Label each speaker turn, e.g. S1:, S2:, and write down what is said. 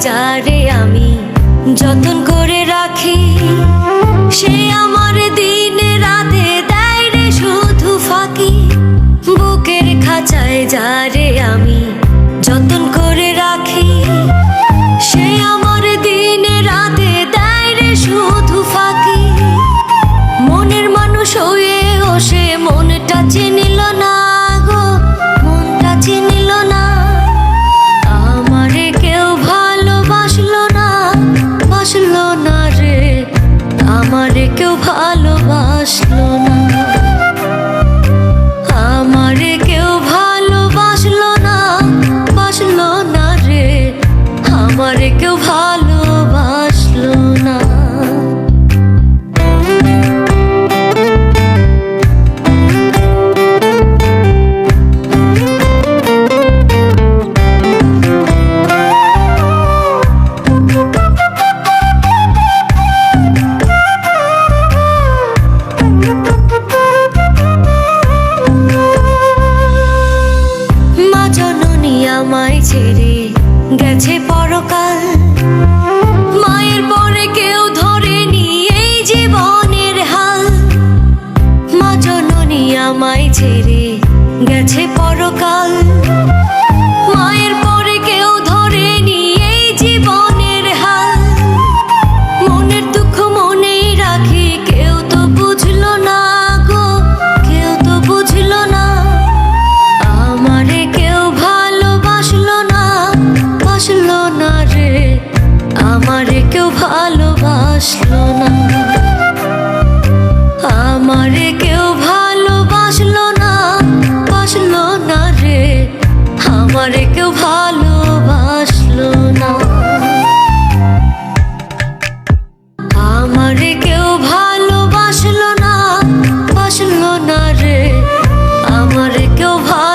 S1: যারে আমি যতন করে রাখি, সে আমার দিনে রাতে দেয় রে শুধু ফাঁকি। বুকের খাঁচায় যারে আমি আর কেউ ভালোবাসলো না। গেছে পরকাল। মায়ের পরে কেউ ধরেনি এই জীবনের হাল। মা জননী আমায় ছেড়ে গেছে পরকাল। না রে, আমারে কেউ ভালোবাসলো না। আমারে কেউ ভালোবাসলো না, বাসলো না রে, আমারে কেউ ভালোবাসলো না। আমারে কেউ ভালোবাসলো না, বাসলো না রে, আমারে কেউ ভালো